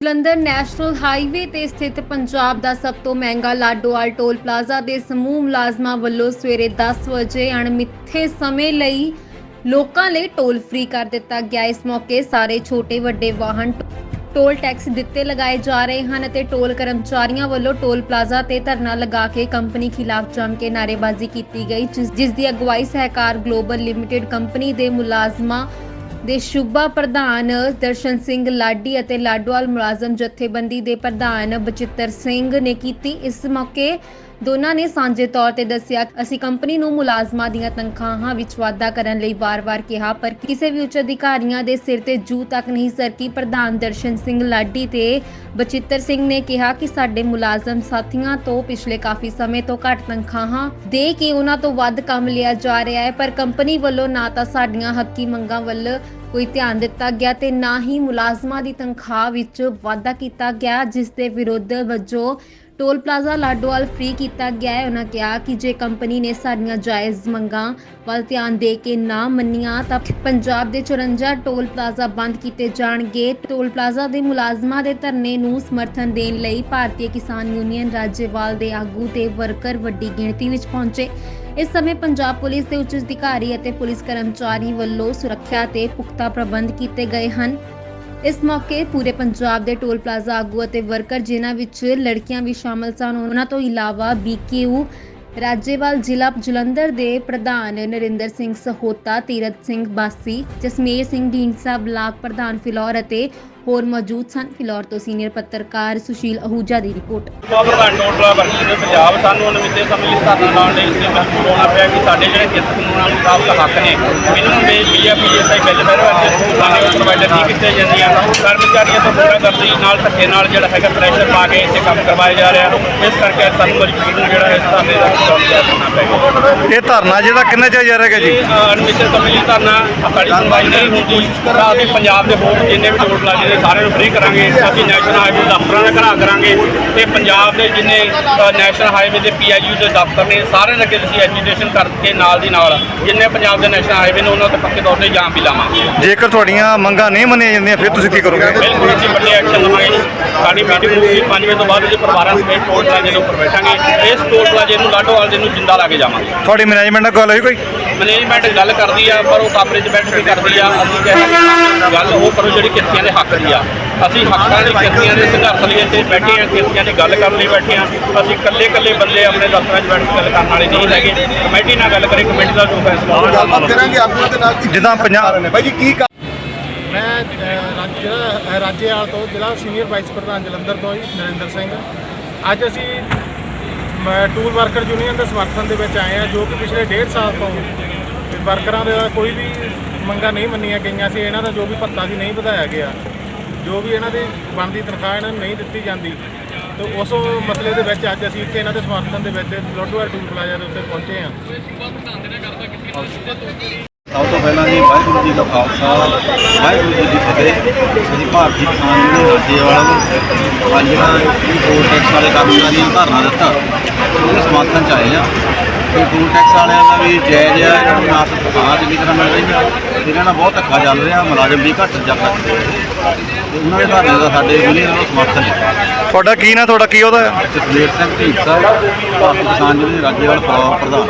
Jalandhar national highway ਤੇ ਸਥਿਤ ਪੰਜਾਬ ਦਾ ਸਭ ਤੋਂ ਮਹਿੰਗਾ ਲਾਡੋਵਾਲ ਟੋਲ ਪਲਾਜ਼ਾ ਦੇ ਸਮੂਹ ਮੁਲਾਜ਼ਮਾਂ ਵੱਲੋਂ ਸਵੇਰੇ 10 ਵਜੇ ਅਣਮਿੱਥੇ ਸਮੇਂ ਲਈ ਲੋਕਾਂ ਲਈ ਟੋਲ ਫ੍ਰੀ ਕਰ ਦਿੱਤਾ ਗਿਆ। ਇਸ ਮੌਕੇ ਸਾਰੇ ਛੋਟੇ ਵੱਡੇ ਵਾਹਨ ਟੋਲ ਟੈਕਸ ਦਿੱਤੇ ਲਗਾਏ ਜਾ ਰਹੇ ਹਨ ਅਤੇ ਟੋਲ ਕਰਮਚਾਰੀਆਂ ਵੱਲੋਂ ਟੋਲ ਪਲਾਜ਼ਾ ਤੇ ਧਰਨਾ ਲਗਾ ਕੇ ਕੰਪਨੀ ਖਿਲਾਫ ਜੰਮ ਕੇ ਨਾਅਰੇਬਾਜ਼ੀ ਕੀਤੀ ਗਈ, ਜਿਸ ਜਿਸ ਦੀ ਅਗਵਾਈ ਸਹਿਕਾਰ ਗਲੋਬਲ ਲਿਮਟਿਡ ਕੰਪਨੀ ਦੇ ਮੁਲਾਜ਼ਮਾਂ ਦੇ ਸੂਬਾ ਪ੍ਰਧਾਨ ਦਰਸ਼ਨ ਸਿੰਘ ਲਾਡੀ ਅਤੇ ਲਾਡੋਵਾਲ ਮੁਲਾਜ਼ਮ ਜਥੇਬੰਦੀ ਦੇ ਪ੍ਰਧਾਨ ਬਚਿੱਤਰ ਸਿੰਘ ਨੇ ਕੀਤੀ ਇਸ ਮੌਕੇ ਦੋਨਾਂ ਨੇ ਸਾਂਝੇ ਤੌਰ ਤੇ ਦੱਸਿਆ, ਅਸੀਂ ਕੰਪਨੀ ਨੂੰ ਮੁਲਾਜ਼ਮਾਂ ਦੀਆਂ ਤਨਖਾਹਾਂ ਵਿੱਚ ਵਾਧਾ ਕਰਨ ਲਈ ਵਾਰ-ਵਾਰ ਕਿਹਾ, ਪਰ ਕਿਸੇ ਵੀ ਉੱਚ ਅਧਿਕਾਰੀਆਂ ਦੇ ਸਿਰ ਤੇ ਜੂ ਤੱਕ ਨਹੀਂ ਸਰਕੀ। ਪ੍ਰਧਾਨ ਦਰਸ਼ਨ ਸਿੰਘ ਲਾਡੀ ਤੇ ਬਚਿੱਤਰ ਸਿੰਘ ਨੇ ਕਿਹਾ ਕਿ ਸਾਡੇ ਮੁਲਾਜ਼ਮ ਸਾਥੀਆਂ ਤੋਂ ਪਿਛਲੇ ਕਾਫੀ ਸਮੇਂ ਤੋਂ ਘੱਟ ਤਨਖਾਹਾਂ ਦੇ ਕੇ ਉਹਨਾਂ ਤੋਂ ਵੱਧ ਕੰਮ ਲਿਆ ਜਾ ਰਿਹਾ ਹੈ, ਪਰ ਕੰਪਨੀ ਵੱਲੋਂ ਨਾ ਤਾਂ ਸਾਡੀਆਂ ਹੱਕੀ ਮੰਗਾਂ ਵੱਲ ਕੋਈ ਧਿਆਨ ਦਿੱਤਾ ਗਿਆ ਤੇ ਨਾ ਹੀ ਮੁਲਾਜ਼ਮਾਂ ਦੀ ਤਨਖਾਹ ਵਿੱਚ ਵਾਧਾ ਕੀਤਾ ਗਿਆ, ਜਿਸ ਦੇ ਵਿਰੋਧ ਵਜੋਂ ਟੋਲ ਪਲਾਜ਼ਾ ਲਾਡੋਵਾਲ ਫ੍ਰੀ ਕੀਤਾ ਗਿਆ ਹੈ। ਉਹਨਾਂ ਕਿਹਾ ਕਿ ਜੇ ਕੰਪਨੀ ਨੇ ਸਾਡੀਆਂ ਜਾਇਜ਼ ਮੰਗਾਂ ਵੱਲ ਧਿਆਨ ਦੇ ਕੇ ਨਾ ਮੰਨੀਆਂ, ਤਾਂ ਪੰਜਾਬ ਦੇ 54 ਟੋਲ ਪਲਾਜ਼ਾ ਬੰਦ ਕੀਤੇ ਜਾਣਗੇ। ਟੋਲ ਪਲਾਜ਼ਾ ਦੇ ਮੁਲਾਜ਼ਮਾਂ ਦੇ ਧਰਨੇ ਨੂੰ ਸਮਰਥਨ ਦੇਣ ਲਈ ਭਾਰਤੀ ਕਿਸਾਨ ਯੂਨੀਅਨ ਰਾਜੇਵਾਲ ਦੇ ਆਗੂ ਤੇ ਵਰਕਰ ਵੱਡੀ ਗਿਣਤੀ ਵਿੱਚ ਪਹੁੰਚੇ। ਇਸ ਸਮੇਂ ਪੰਜਾਬ ਪੁਲਿਸ ਦੇ ਉੱਚ ਅਧਿਕਾਰੀ ਅਤੇ ਪੁਲਿਸ ਕਰਮਚਾਰੀ ਵੱਲੋਂ ਸੁਰੱਖਿਆ ਤੇ ਪੁਖਤਾ ਪ੍ਰਬੰਧ ਕੀਤੇ ਗਏ ਹਨ। ਇਸ ਮੌਕੇ ਪੂਰੇ ਪੰਜਾਬ ਦੇ ਟੋਲ ਪਲਾਜ਼ਾ ਆਗੂ ਅਤੇ ਵਰਕਰ, ਜਿਨ੍ਹਾਂ ਵਿੱਚ ਲੜਕੀਆਂ ਵੀ ਸ਼ਾਮਲ ਸਨ, ਉਹਨਾਂ ਤੋਂ ਇਲਾਵਾ ਬੀਕੇਯੂ ਰਾਜੇਵਾਲ ਜ਼ਿਲ੍ਹਾ ਜਲੰਧਰ ਦੇ ਪ੍ਰਧਾਨ ਨਰਿੰਦਰ ਸਿੰਘ ਸਹੋਤਾ ਤੀਰਤ ਸਿੰਘ ਬਾਸੀ, ਜਸਮੇਰ ਸਿੰਘ ਢੀਂਡਸਾ ਬਲਾਕ ਪ੍ਰਧਾਨ ਫਿਲੌਰ ਅਤੇ ਹੋਰ ਮੌਜੂਦ ਸਨ। ਫਿਲੌਰ ਤੋਂ ਸੀਨੀਅਰ ਪੱਤਰਕਾਰ ਸੁਸ਼ੀਲ ਅਹੂਜਾ ਦੀ ਰਿਪੋਰਟ। ਪ੍ਰਧਾਨ ਟੋਟਲਾ ਵਰਗੀ ਪੰਜਾਬ, ਸਾਨੂੰ ਅਨੁਮਿਤੇ ਸਮੇਂ ਲਈ ਧਰਨਾ ਲਾਉਣ ਲਈ ਇਸ ਮਜਬੂਰ ਹੋਣਾ ਪਿਆ ਕਿ ਸਾਡੇ ਜਿਹੜੇ ਕਿਰਤ ਕਾਨੂੰਨਾਂ ਮੁਤਾਬਕ ਹੱਕ ਨੇ ਮਿਨੀਮਮ ਵੇ ਬੀਐਫਪੀਐਸਆਈ ਵੈਲਫੇਅਰ ਅਤੇ ਸਕੂਲਾਂ ਦੇ ਪ੍ਰੋਵਾਈਡਰ ਨਹੀਂ ਕੀਤੇ ਜਾਂਦੀਆਂ ਕਰਮਚਾਰੀਆਂ ਤੋਂ ਪੂਰਾ ਕਰਦੀ ਨਾਲ, ਧੱਕੇ ਨਾਲ ਜਿਹੜਾ ਹੈਗਾ ਪ੍ਰੈਸ਼ਰ ਪਾ ਕੇ ਇੱਥੇ ਕੰਮ ਕਰਵਾਇਆ ਜਾ ਰਿਹਾ। ਇਸ ਕਰਕੇ ਸਾਨੂੰ ਮਜਬੂਰ ਜਿਹੜਾ ਇਸ ਧਰਨੇ ਦਾ ਕਰਨਾ ਇਹ ਧਰਨਾ ਜਿਹੜਾ ਕਿੰਨਾ ਚਿਰ ਜਾ ਰਿਹਾ ਜੀ? ਅਨਮਿਤੇ ਸਮੇਂ ਲਈ ਧਰਨਾ ਸਾਡੀ ਸੁਣਵਾਈ ਨਹੀਂ ਹੁੰਦੀ ਅਸੀਂ ਪੰਜਾਬ ਦੇ ਹੋਰ ਜਿੰਨੇ ਵੀ ਟੋਲ ਪਲਾਜ਼ੇ ਨੇ ਸਾਰਿਆਂ ਨੂੰ ਫ੍ਰੀ ਕਰਾਂਗੇ। ਅਸੀਂ ਨੈਸ਼ਨਲ ਹਾਈਵੇ ਦਫ਼ਤਰਾਂ ਦਾ ਘਰਾ ਕਰਾਂਗੇ ਤੇ ਪੰਜਾਬ ਦੇ ਜਿੰਨੇ ਨੈਸ਼ਨਲ ਹਾਈਵੇ ਦੇ ਪੀਆਈਯੂ ਦੇ ਦਫ਼ਤਰ ਨੇ ਸਾਰਿਆਂ ਦੇ ਅੱਗੇ ਅਸੀਂ ਐਜੂਕੇਸ਼ਨ ਕਰਕੇ ਨਾਲ ਦੀ ਨਾਲ ਜਿੰਨੇ ਪੰਜਾਬ ਦੇ ਨੈਸ਼ਨਲ ਹਾਈਵੇ ਨੇ ਉਹਨਾਂ ਤੇ ਪੱਕੇ ਤੌਰ ਤੇ ਜਾਮ ਵੀ ਲਾਵਾਂਗੇ। ਜੇਕਰ ਤੁਹਾਡੀਆਂ ਮੰਗਾਂ ਨਹੀਂ ਮੰਨੀਆਂ ਜਾਂਦੀਆਂ ਫਿਰ ਤੁਸੀਂ ਕੀ ਕਰੋਗੇ? ਬਿਲਕੁਲ ਅਸੀਂ ਵੱਡੇ ਐਕਸ਼ਨ ਲਵਾਂਗੇ। ਸਾਡੀ ਮੀਟਿੰਗ ਹੋਊਗੀ 5 ਵਜੇ ਤੋਂ ਬਾਅਦ ਜੀ ਪਰਿਵਾਰਾਂ ਸਮੇਤ ਟੋਲ ਪਲਾਜ਼ੇ ਦੇ ਉੱਪਰ ਬੈਠਾਂਗੇ। ਇਸ ਟੋਲ ਪਲਾਜ਼ੇ ਨੂੰ ਲਾਡੋਵਾਲ ਦੇ ਨੂੰ ਜਿੰਦਾ ਲਾ ਕੇ ਜਾਵਾਂਗੇ। ਤੁਹਾਡੀ ਮੈਨੇਜਮੈਂਟ ਨਾਲ ਗੱਲ ਹੋਈ ਕੋਈ? ਮੈਨੇਜਮੈਂਟ ਗੱਲ ਕਰਦੀ ਆ ਪਰ ਉਹ ਕਾਬਰੇ 'ਚ ਬੈਠ ਕੇ ਕਰਦੀ ਆ ਅਸੀਂ ਕਹਿੰਦੇ ਗੱਲ ਉਹ ਕਰੋ ਜਿਹੜੀ ਕਿਰਤੀਆਂ ਦੇ ਹੱਕ ਦੀ ਆ। ਅਸੀਂ ਹੱਕਾਂ ਦੀ ਕਿਰਤੀਆਂ ਦੇ ਸੰਘਰਸ਼ ਲਈ ਇੱਥੇ ਬੈਠੇ ਆ ਕਿਰਤੀਆਂ ਦੀ ਗੱਲ ਕਰਨ ਲਈ ਬੈਠੇ ਆ। ਅਸੀਂ ਇਕੱਲੇ ਇਕੱਲੇ ਬੰਦੇ ਆਪਣੇ ਦਫ਼ਤਰਾਂ 'ਚ ਬੈਠ ਕੇ ਗੱਲ ਕਰਨ ਵਾਲੇ ਨਹੀਂ ਹੈਗੇ। ਕਮੇਟੀ ਨਾਲ ਗੱਲ ਕਰੇ ਕਮੇਟੀ ਦਾ ਜੋ ਫੈਸਲਾ ਹੋਵੇ ਗੱਲਬਾਤ ਕਰਾਂਗੇ ਆਗੂਆਂ ਦੇ ਨਾਲ ਜਿੱਦਾਂ ਪੰਜਾਬ ਬਾਈ ਜੀ ਕੀ ਮੈਂ ਰਾਜ- ਰਾਜੇਵਾਲ ਤੋਂ ਜ਼ਿਲ੍ਹਾ ਸੀਨੀਅਰ ਵਾਈਸ ਪ੍ਰਧਾਨ ਜਲੰਧਰ ਤੋਂ ਜੀ ਨਰਿੰਦਰ ਸਿੰਘ। ਅੱਜ ਅਸੀਂ ਟੂਲ ਵਰਕਰ ਯੂਨੀਅਨ ਦੇ ਸਮਰਥਨ ਦੇ ਵਿੱਚ ਆਏ ਆ ਜੋ ਕਿ ਪਿਛਲੇ ਡੇਢ ਸਾਲ ਤੋਂ ਵਰਕਰਾਂ ਦੇ ਕੋਈ ਵੀ ਮੰਗਾਂ ਨਹੀਂ ਮੰਨੀਆਂ ਗਈਆਂ ਸੀ, ਇਹਨਾਂ ਦਾ ਜੋ ਵੀ ਭੱਤਾ ਸੀ ਨਹੀਂ ਵਧਾਇਆ ਗਿਆ। ਜੋ ਵੀ ਇਹਨਾਂ ਦੀ ਬਣਦੀ ਤਨਖਾਹ ਇਹਨਾਂ ਨੂੰ ਨਹੀਂ ਦਿੱਤੀ ਜਾਂਦੀ। ਤੇ ਉਸ ਮਸਲੇ ਦੇ ਵਿੱਚ ਅੱਜ ਅਸੀਂ ਇੱਥੇ ਇਹਨਾਂ ਦੇ ਸਮਰਥਨ ਦੇ ਵਿੱਚ ਲੋਡੋਵਾਲ ਟੂਲ ਪਲਾਜ਼ਾ ਦੇ ਉੱਤੇ ਪਹੁੰਚੇ ਹਾਂ। ਸਭ ਤੋਂ ਪਹਿਲਾਂ ਜੀ ਵਾਹਿਗੁਰੂ ਜੀ ਦਾ ਖਾਲਸਾ, ਵਾਹਿਗੁਰੂ ਜੀ ਦੀ ਫਤਿਹ। ਅਸੀਂ ਭਾਰਤੀ ਕਿਸਾਨ ਯੂਨੀਅਨ ਰਾਜੇਵਾਲਾ ਨੂੰ ਅੱਜ ਜਿਹੜਾ ਇਹ ਟੈਕਸ ਵਾਲੇ ਕਾਨੂੰਨਾਂ ਦੀ ਧਾਰਨਾ ਦਿੱਤਾ। ਉਹਦੇ ਸਮਰਥਨ ਚ ਆਏ ਆ। ਤੇ ਟੋਲ ਟੈਕਸ ਵਾਲਿਆਂ ਦਾ ਵੀ ਜਾਇਜ਼ ਆ ਇਹਨਾਂ ਨੂੰ ਨਾ ਤਨਖਾਹ ਚੰਗੀ ਤਰ੍ਹਾਂ ਮਿਲ ਰਹੀ ਤੇ ਇਹਨਾਂ ਨਾਲ ਬਹੁਤ ਧੱਕਾ ਚੱਲ ਰਿਹਾ ਮੁਲਾਜ਼ਮ ਵੀ ਘੱਟ ਜਾ ਸਕਦੇ ਤੇ ਉਹਨਾਂ ਦੇ ਧਾਰਨੇ ਦਾ ਸਾਡੇ ਯੂਨੀਅਨ ਨੂੰ ਸਮਰਥਨ ਹੈ। ਤੁਹਾਡਾ ਕੀ ਨਾਂ ਤੁਹਾਡਾ ਕੀ ਉਹਦਾ ਜਸਦੇਵ ਸਿੰਘ ਢੀਂਡਸਾ ਭਾਰਤੀ ਕਿਸਾਨ ਯੂਨੀਅਨ ਰਾਜੇਵਾਲ ਫਲੋਰ ਪ੍ਰਧਾਨ।